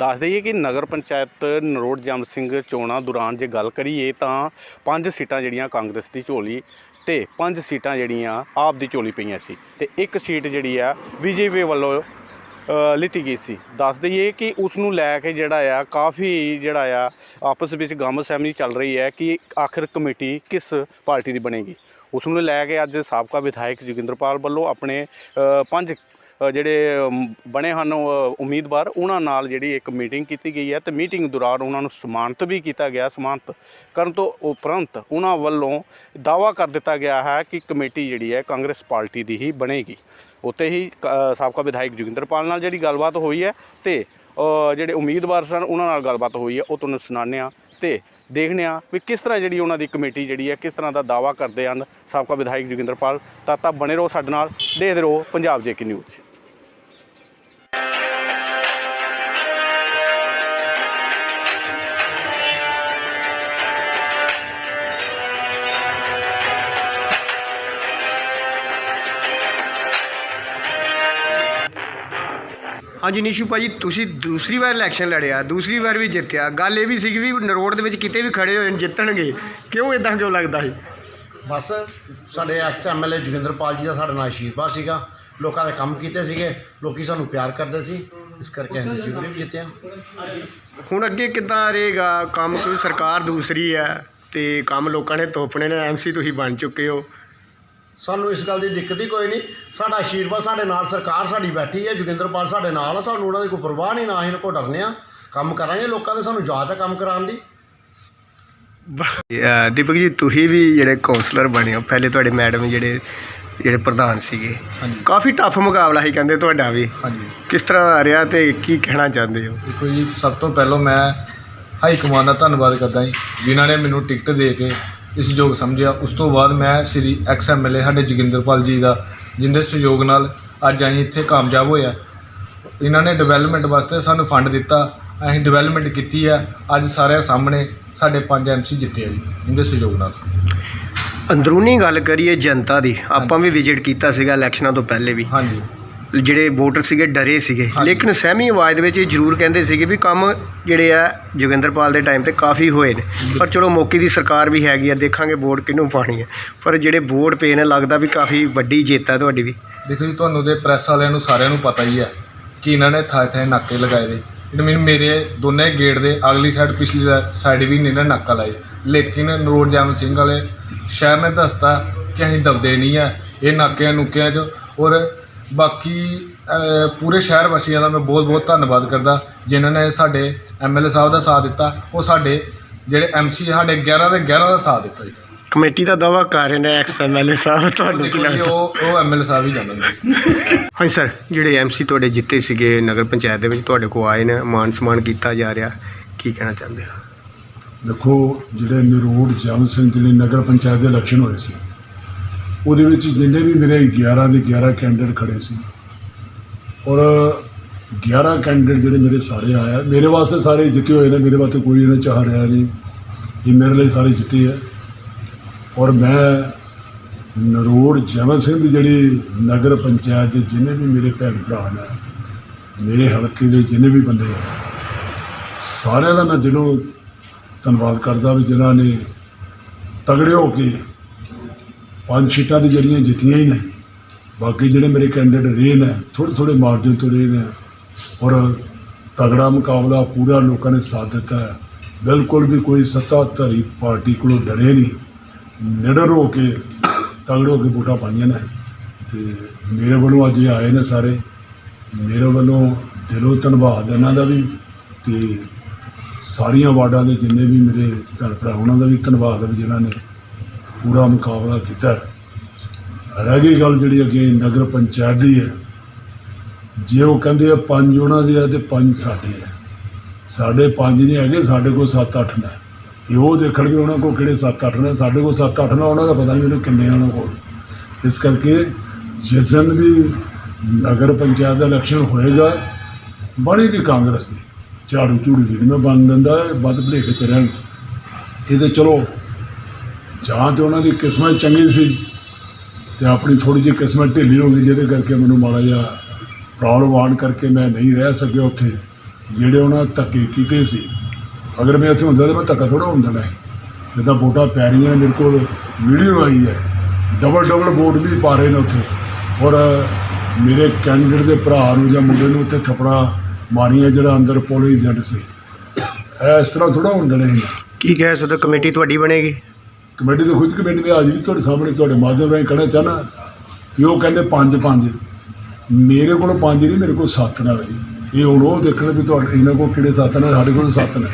ਦੱਸ ਦਈਏ ਕਿ ਨਗਰ ਪੰਚਾਇਤ ਨਰੋੜ ਜਮ ਸਿੰਘ ਚੋਣਾਂ ਦੌਰਾਨ ਜੇ ਗੱਲ ਕਰੀਏ ਤਾਂ ਪੰਜ ਸੀਟਾਂ ਜਿਹੜੀਆਂ ਕਾਂਗਰਸ ਦੀ ਝੋਲੀ ਤੇ ਪੰਜ ਸੀਟਾਂ ਜਿਹੜੀਆਂ ਆਪ ਦੀ ਝੋਲੀ ਪਈਆਂ ਸੀ ਤੇ ਇੱਕ ਸੀਟ ਜਿਹੜੀ ਆ ਬੀਜੇਪੀ ਵੱਲੋਂ ਲਿੱਤੀ ਗਈ ਸੀ। ਦੱਸ ਦਈਏ ਕਿ ਉਸ ਨੂੰ ਲੈ ਕੇ ਜਿਹੜਾ ਆ ਕਾਫੀ ਜਿਹੜਾ ਆ ਆਪਸ ਵਿੱਚ ਗਮ ਸਹਿਮਤੀ ਚੱਲ ਰਹੀ ਹੈ ਕਿ ਆਖਿਰ ਕਮੇਟੀ ਕਿਸ ਪਾਰਟੀ ਦੀ ਬਣੇਗੀ। ਉਸ ਨੂੰ ਲੈ ਕੇ ਅੱਜ ਸਾਬਕਾ ਵਿਧਾਇਕ ਜੋਗਿੰਦਰਪਾਲ ਵੱਲੋਂ ਆਪਣੇ ਪੰਜ ਜਿਹੜੇ ਬਣੇ ਹਨ ਅ, ਉਮੀਦਵਾਰ ਉਹਨਾਂ ਨਾਲ ਜਿਹੜੀ ਇੱਕ ਮੀਟਿੰਗ ਕੀਤੀ ਗਈ ਹੈ ਤੇ ਮੀਟਿੰਗ ਦੌਰਾਨ ਉਹਨਾਂ ਨੂੰ ਸਨਮਾਨਿਤ ਵੀ ਕੀਤਾ ਗਿਆ ਸਨਮਾਨਿਤ ਕਰਨ ਤੋਂ ਉਪਰੰਤ ਉਹਨਾਂ ਵੱਲੋਂ ਦਾਵਾ ਕਰ ਦਿੱਤਾ ਗਿਆ ਹੈ ਕਿ ਕਮੇਟੀ ਜਿਹੜੀ ਹੈ ਕਾਂਗਰਸ ਪਾਰਟੀ ਦੀ ਹੀ ਬਣੇਗੀ। ਉੱਤੇ ਹੀ ਅ, ਸਾਬਕਾ ਵਿਧਾਇਕ ਜੋਗਿੰਦਰਪਾਲ ਨਾਲ ਜਿਹੜੀ ਗੱਲਬਾਤ ਹੋਈ ਹੈ ਤੇ ਜਿਹੜੇ ਉਮੀਦਵਾਰ ਸਨ ਉਹਨਾਂ ਨਾਲ ਗੱਲਬਾਤ ਹੋਈ ਹੈ ਉਹ ਤੁਹਾਨੂੰ ਸੁਣਾਉਂਦੇ ਹਾਂ ਤੇ ਦੇਖਦੇ ਹਾਂ ਵੀ ਕਿਸ ਤਰ੍ਹਾਂ ਜਿਹੜੀ ਉਹਨਾਂ ਦੀ ਕਮੇਟੀ ਜਿਹੜੀ ਹੈ ਕਿਸ ਤਰ੍ਹਾਂ ਦਾ ਦਾਵਾ ਕਰਦੇ ਹਨ ਸਾਬਕਾ ਵਿਧਾਇਕ ਜੋਗਿੰਦਰਪਾਲ ਤਾਂ ਤਾਂ ਬਣੇ ਰਹੋ ਸਾਡੇ ਨਾਲ ਦੇਖਦੇ ਰਹੋ ਪੰਜਾਬ ਜੇਕੇ ਨਿਊਜ਼। ਹਾਂਜੀ ਨਿਸ਼ੂ ਭਾਜੀ ਤੁਸੀਂ ਦੂਸਰੀ ਵਾਰ ਇਲੈਕਸ਼ਨ ਲੜਿਆ ਦੂਸਰੀ ਵਾਰ ਵੀ ਜਿੱਤਿਆ। ਗੱਲ ਇਹ ਵੀ ਸੀ ਵੀ ਨਰੋਡ ਦੇ ਵਿੱਚ ਕਿਤੇ ਵੀ ਖੜੇ ਹੋਏ ਜਿੱਤਣਗੇ ਕਿਉਂ ਇਦਾਂ ਕਿਉਂ ਲੱਗਦਾ ਸੀ? ਬਸ ਸਾਡੇ ਐਕਸ ਐਮਐਲਏ ਜੋਗਿੰਦਰਪਾਲ ਜੀ ਦਾ ਸਾਡੇ ਨਾਲ ਆਸ਼ੀਰਵਾਦ ਸੀਗਾ। ਲੋਕਾਂ ਦੇ ਕੰਮ ਕੀਤੇ ਸੀਗੇ ਲੋਕੀ ਸਾਨੂੰ ਪਿਆਰ ਕਰਦੇ ਸੀ। ਇਸ ਕਰਕੇ ਅਸੀਂ ਜੁਗਰੀ ਵੀ ਜਿੱਤੇ ਹਾਂ ਹੁਣ ਅੱਗੇ ਕਿੱਦਾਂ ਰਹੇਗਾ? ਕੰਮ ਕੋਈ ਸਰਕਾਰ ਦੂਸਰੀ ਹੈ ਤੇ ਕੰਮ ਲੋਕਾਂ ਨੇ ਤੋਪਣੇ ਨੇ ਐਮਸੀ ਤੁਸੀਂ ਬਣ ਚੁੱਕੇ ਹੋ। ਸਾਨੂੰ ਇਸ ਗੱਲ ਦੀ ਦਿੱਕਤ ਹੀ ਕੋਈ ਨਹੀਂ। ਸਾਡਾ ਆਸ਼ੀਰਵਾਦ ਸਾਡੇ ਨਾਲ ਸਰਕਾਰ ਸਾਡੀ ਬੈਠੀ ਹੈ ਜੋਗਿੰਦਰਪਾਲ ਸਾਡੇ ਨਾਲ ਆ ਸਾਨੂੰ ਉਹਨਾਂ ਦੀ ਕੋਈ ਪਰਵਾਹ ਨਹੀਂ ਨਾ ਅਸੀਂ ਕੋ ਡਰਨੇ ਆ। ਕੰਮ ਕਰਾਂਗੇ ਲੋਕਾਂ ਦੇ ਸਾਨੂੰ ਜਾਚ ਆ ਕੰਮ ਕਰਾਉਣ ਦੀ। ਦੀਪਕ ਜੀ ਤੁਸੀਂ ਵੀ ਜਿਹੜੇ ਕਾਉਂਸਲਰ ਬਣੇ ਹੋ ਪਹਿਲੇ ਤੁਹਾਡੇ ਮੈਡਮ ਜਿਹੜੇ ਜਿਹੜੇ ਪ੍ਰਧਾਨ ਸੀਗੇ ਕਾਫੀ ਟਫ ਮੁਕਾਬਲਾ ਸੀ ਕਹਿੰਦੇ ਤੁਹਾਡਾ ਵੀ। ਹਾਂਜੀ। ਕਿਸ ਤਰ੍ਹਾਂ ਆ ਰਿਹਾ ਤੇ ਕੀ ਕਹਿਣਾ ਚਾਹੁੰਦੇ ਹੋ? ਦੇਖੋ ਜੀ ਸਭ ਤੋਂ ਪਹਿਲਾਂ ਮੈਂ ਹਾਈ ਕਮਾਂਡ ਦਾ ਧੰਨਵਾਦ ਕਰਦਾ ਜੀ ਜਿਨ੍ਹਾਂ ਨੇ ਮੈਨੂੰ ਟਿਕਟ ਦੇ ਕੇ ਇਸ ਯੋਗ ਸਮਝਿਆ। ਉਸ ਤੋਂ ਬਾਅਦ ਮੈਂ ਸ੍ਰੀ ਐਕਸ ਐਮਐਲਏ ਸਾਡੇ ਜੋਗਿੰਦਰਪਾਲ ਜੀ ਦਾ ਜਿੰਦੇ ਸਹਿਯੋਗ ਨਾਲ ਅੱਜ ਅਸੀਂ ਇੱਥੇ ਕਾਮਯਾਬ ਹੋਇਆ ਇਹਨਾਂ ਨੇ ਡਿਵੈਲਪਮੈਂਟ ਵਾਸਤੇ ਸਾਨੂੰ ਫੰਡ ਦਿੱਤਾ। ਅਸੀਂ ਡਿਵੈਲਪਮੈਂਟ ਕੀਤੀ ਆ। ਅੱਜ ਸਾਰਿਆਂ ਸਾਹਮਣੇ ਸਾਡੇ ਪੰਜ ਐਮਸੀ ਜਿੱਤੇ ਆ ਜੀ ਇਹਦੇ ਸਹਿਯੋਗ ਨਾਲ। ਅੰਦਰੂਨੀ ਗੱਲ ਕਰੀਏ ਜਨਤਾ ਦੀ ਆਪਾਂ ਵੀ ਵਿਜ਼ਿਟ ਕੀਤਾ ਸੀਗਾ ਇਲੈਕਸ਼ਨਾਂ ਤੋਂ ਪਹਿਲੇ ਵੀ। ਹਾਂਜੀ। ਜਿਹੜੇ ਵੋਟਰ ਸੀਗੇ ਡਰੇ ਸੀਗੇ। ਲੇਕਿਨ ਸਹਿਮੀ ਆਵਾਜ਼ ਦੇ ਵਿੱਚ ਇਹ ਜ਼ਰੂਰ ਕਹਿੰਦੇ ਸੀਗੇ ਵੀ ਕੰਮ ਜਿਹੜੇ ਆ ਜੋਗਿੰਦਰਪਾਲ ਦੇ ਟਾਈਮ ਤੇ ਕਾਫੀ ਹੋਏ ਨੇ। ਪਰ ਚਲੋ ਮੌਕੇ ਦੀ ਸਰਕਾਰ ਵੀ ਹੈਗੀ ਆ ਦੇਖਾਂਗੇ ਵੋਟ ਕਿਹਨੂੰ ਪਾਣੀ ਹੈ ਪਰ ਜਿਹੜੇ ਵੋਟ ਪਏ ਨੇ ਲੱਗਦਾ ਵੀ ਕਾਫੀ ਵੱਡੀ ਜਿੱਤ ਹੈ ਤੁਹਾਡੀ ਵੀ। ਦੇਖੋ ਜੀ ਤੁਹਾਨੂੰ ਤੇ ਪ੍ਰੈਸ ਵਾਲਿਆਂ ਨੂੰ ਸਾਰਿਆਂ ਨੂੰ ਪਤਾ ਹੀ ਹੈ ਕਿ ਇਹਨਾਂ ਨੇ ਥਾਂ ਥਾਂ ਨਾਕੇ ਲਗਾਏ ਦੇ ਇਟ ਮੀਨ ਮੇਰੇ ਦੋਨੇ ਗੇਟ ਦੇ ਅਗਲੀ ਸਾਈਡ ਪਿਛਲੀ ਸਾਈਡ ਵੀ ਨਹੀਂ ਨਾ ਨਾਕਾ ਲਾਏ। ਲੇਕਿਨ ਨਰੋੜ ਜਾਮ ਸਿੰਘ ਵਾਲੇ ਸ਼ਹਿਰ ਨੇ ਦੱਸਤਾ ਕਿ ਅਸੀਂ ਦਬਦੇ ਨਹੀਂ ਆ। ਇਹ ਨਾਕਿਆਂ ਨੁਕਿਆਂ 'ਚ ਔਰ ਬਾਕੀ ਪੂਰੇ ਸ਼ਹਿਰ ਵਾਸੀਆਂ ਦਾ ਮੈਂ ਬਹੁਤ ਬਹੁਤ ਧੰਨਵਾਦ ਕਰਦਾ। ਜਿਨ੍ਹਾਂ ਨੇ ਸਾਡੇ ਐਮਐਲਏ ਸਾਹਿਬ ਦਾ ਸਾਥ ਦਿੱਤਾ ਉਹ ਸਾਡੇ ਜਿਹੜੇ ਐਮਸੀ ਸਾਡੇ 11 ਦੇ 11 ਦਾ ਸਾਥ ਦਿੱਤਾ ਜੀ। ਕਮੇਟੀ ਦਾ ਦਾਵਾ ਕਰ ਰਹੇ ਨੇ ਐਕਸ ਐਮਐਲਏ ਸਾਹਿਬ ਤੁਹਾਨੂੰ ਕੀ ਲੱਗਦਾ? ਉਹ ਉਹ ਐਮਐਲਏ ਸਾਹਿਬ ਹੀ ਜਾਣਦੇ ਹਾਂਜੀ ਸਰ ਜਿਹੜੇ ਐਮਸੀ ਤੁਹਾਡੇ ਜਿੱਤੇ ਸੀਗੇ ਨਗਰ ਪੰਚਾਇਤ ਦੇ ਵਿੱਚ ਤੁਹਾਡੇ ਕੋਲ ਆਏ ਨੇ ਮਾਨ ਸਨਮਾਨ ਕੀਤਾ ਜਾ ਰਿਹਾ ਕੀ ਕਹਿਣਾ ਚਾਹੁੰਦੇ ਹੋ? ਦੇਖੋ ਜਿਹੜੇ ਨਰੋੜ ਜਮ ਸਿੰਘ ਜਿਹੜੇ ਨਗਰ ਪੰਚਾਇਤ ਦੇ ਇਲੈਕਸ਼ਨ ਹੋਏ ਸੀ ਉਹਦੇ ਵਿੱਚ ਜਿੰਨੇ ਵੀ ਮੇਰੇ 11 ਦੇ 11 ਕੈਂਡੀਡੇਟ ਖੜੇ ਸੀ। ਔਰ 11 ਕੈਂਡੀਡੇਟ ਜਿਹੜੇ ਮੇਰੇ ਸਾਰੇ ਆਇਆ ਮੇਰੇ ਵਾਸਤੇ ਸਾਰੇ ਜਿੱਤੇ ਹੋਏ ਨੇ, ਮੇਰੇ ਵਾਸਤੇ ਕੋਈ ਇਹਨਾਂ ਚਾਹ ਰਿਹਾ ਨਹੀਂ। ਇਹ ਮੇਰੇ ਲਈ ਸਾਰੇ ਜਿੱਤੇ ਹੈ ਔਰ ਮੈਂ ਨਰੋੜ ਜਮਨ ਸਿੰਘ ਦੀ ਜਿਹੜੀ ਨਗਰ ਪੰਚਾਇਤ ਦੇ ਜਿੰਨੇ ਵੀ ਮੇਰੇ ਭੈਣ ਭਰਾ ਨੇ, ਮੇਰੇ ਹਲਕੇ ਦੇ ਜਿੰਨੇ ਵੀ ਬੰਦੇ ਸਾਰਿਆਂ ਦਾ ਮੈਂ ਦਿਲੋਂ ਧੰਨਵਾਦ ਕਰਦਾ ਵੀ ਜਿਨ੍ਹਾਂ ਨੇ ਤਗੜੇ ਹੋ ਕੇ ਪੰਜ ਸੀਟਾਂ ਦੀ ਜਿਹੜੀਆਂ ਜਿੱਤੀਆਂ ਹੀ ਨੇ, ਬਾਕੀ ਜਿਹੜੇ ਮੇਰੇ ਕੈਂਡੀਡੇਟ ਰਹੇ ਨੇ, ਥੋੜ੍ਹੇ ਥੋੜ੍ਹੇ ਮਾਰਜਨ ਤੋਂ ਰਹੇ ਨੇ, ਔਰ ਤਗੜਾ ਮੁਕਾਬਲਾ ਪੂਰਾ ਲੋਕਾਂ ਨੇ ਸਾਥ ਦਿੱਤਾ ਹੈ। ਬਿਲਕੁਲ ਵੀ ਕੋਈ ਸੱਤਾਧਾਰੀ ਪਾਰਟੀ ਕੋਲੋਂ ਡਰੇ ਨਹੀਂ। ਨਿਡਰ ਹੋ ਕੇ, ਤਗੜੇ ਹੋ ਕੇ ਵੋਟਾਂ ਪਾਈਆਂ ਨੇ। ਤੇ ਮੇਰੇ ਵੱਲੋਂ ਅੱਜ ਆਏ ਨੇ ਸਾਰੇ। ਮੇਰੇ ਵੱਲੋਂ ਦਿਲੋਂ ਧੰਨਵਾਦ ਇਹਨਾਂ ਦਾ ਵੀ। ਤੇ ਸਾਰੀਆਂ ਵਾਰਡਾਂ ਦੇ ਜਿੰਨੇ ਵੀ ਮੇਰੇ ਭੈਣ ਭਰਾ, ਉਹਨਾਂ ਦਾ ਵੀ ਧੰਨਵਾਦ ਹੈ ਵੀ ਜਿਨ੍ਹਾਂ ਨੇ ਪੂਰਾ ਮੁਕਾਬਲਾ ਕੀਤਾ। ਰਹਿ ਗਈ ਗੱਲ ਜਿਹੜੀ ਅੱਗੇ ਨਗਰ ਪੰਚਾਇਤ ਦੀ ਹੈ। ਜੇ ਉਹ ਕਹਿੰਦੇ ਆ ਪੰਜ ਉਹਨਾਂ ਦੇ ਆ ਤੇ ਪੰਜ ਸਾਡੇ ਆ। ਸਾਡੇ ਪੰਜ ਨਹੀਂ ਹੈਗੇ, ਸਾਡੇ ਕੋਲ 7-8 ਨੇ। ਇਹ ਉਹ ਦੇਖਣ ਵੀ ਉਹਨਾਂ ਕੋਲ ਕਿਹੜੇ 7-8 ਨੇ। ਸਾਡੇ ਕੋਲ 7-8 ਨੇ, ਉਹਨਾਂ ਦਾ ਪਤਾ ਨਹੀਂ ਉਹਨੇ ਕਿੰਨੇ ਆ ਉਹਨਾਂ ਕੋਲ। ਇਸ ਕਰਕੇ ਜਿਸ ਦਿਨ ਵੀ ਨਗਰ ਪੰਚਾਇਤ ਦਾ ਇਲੈਕਸ਼ਨ ਹੋਏਗਾ ਬਣੇਗੀ ਕਾਂਗਰਸ ਦੀ। ਝਾੜੂ ਝੂੜੂ ਦੀ ਮੈਂ ਬਣ ਦਿੰਦਾ, ਵੱਧ ਭਲੇਖੇ ਚ ਰਹਿਣ ਇਹ ਤੇ ਚਲੋ ਜਾਂ ਤੇ ਉਹਨਾਂ ਦੀ ਕਿਸਮਤ ਚੰਗੀ ਸੀ ਤੇ ਆਪਣੀ ਥੋੜੀ ਜਿਹੀ ਕਿਸਮਤ ਢਿੱਲੀ ਹੋ ਗਈ, ਜਿਹਦੇ ਕਰਕੇ ਮੈਨੂੰ ਮਾੜਾ ਜਿਹਾ ਪ੍ਰੋਬਲਮ ਆਉਣ ਕਰਕੇ ਮੈਂ ਨਹੀਂ ਰਹਿ ਸਕਿਆ ਉੱਥੇ, ਜਿਹੜੇ ਉਹਨਾਂ ਧੱਕੇ ਕੀਤੇ ਸੀ। ਅਗਰ ਮੈਂ ਇੱਥੇ ਹੁੰਦਾ ਤਾਂ ਮੈਂ ਧੱਕਾ ਥੋੜਾ ਹੁੰਦਾ ਨਹੀਂ। ਜਿੱਦਾਂ ਵੋਟਾਂ ਪੈ ਰਹੀਆਂ ਨੇ ਮੇਰੇ ਕੋਲ, ਵੀਡੀਓ ਆਈ ਹੈ। ਡਬਲ ਡਬਲ ਵੋਟ ਵੀ ਪਾ ਰਹੇ ਨੇ ਉੱਥੇ। ਔਰ ਮੇਰੇ ਕੈਂਡੀਡੇਟ ਦੇ ਭਰਾ ਨੂੰ ਜਾਂ ਮੁੰਡੇ ਨੂੰ ਉੱਥੇ ਥੱਪੜਾ ਮਾਰੀਆਂ, ਜਿਹੜਾ ਅੰਦਰ ਪੋਲਿੰਗ ਏਜੰਟ ਸੀ। ਇਹ ਇਸ ਤਰ੍ਹਾਂ ਥੋੜਾ ਹੁੰਦਾ ਨਹੀਂ। ਕੀ ਕਹਿ ਸਕਦੇ ਕਮੇਟੀ ਤੁਹਾਡੀ ਬਣੇਗੀ? ਕਮੇਟੀ ਦੇ ਖੁਦ ਕਮੇਟੀ ਦੇ ਅੱਜ ਵੀ ਤੁਹਾਡੇ ਸਾਹਮਣੇ ਤੁਹਾਡੇ ਮਾਧਿਅਮ ਰਾਹੀਂ ਕਹਿਣਾ ਚਾਹਨਾ ਵੀ ਉਹ ਕਹਿੰਦੇ ਪੰਜ ਪੰਜ। ਮੇਰੇ ਕੋਲ ਪੰਜ ਨਹੀਂ, ਮੇਰੇ ਕੋਲ ਸੱਤ ਨਾਲ ਬਈ। ਇਹ ਹੁਣ ਉਹ ਦੇਖਣ ਵੀ ਤੁਹਾਡੇ ਇਹਨਾਂ ਕੋਲ ਕਿਹੜੇ ਸੱਤ ਨੇ, ਸਾਡੇ ਕੋਲ ਸੱਤ ਨੇ।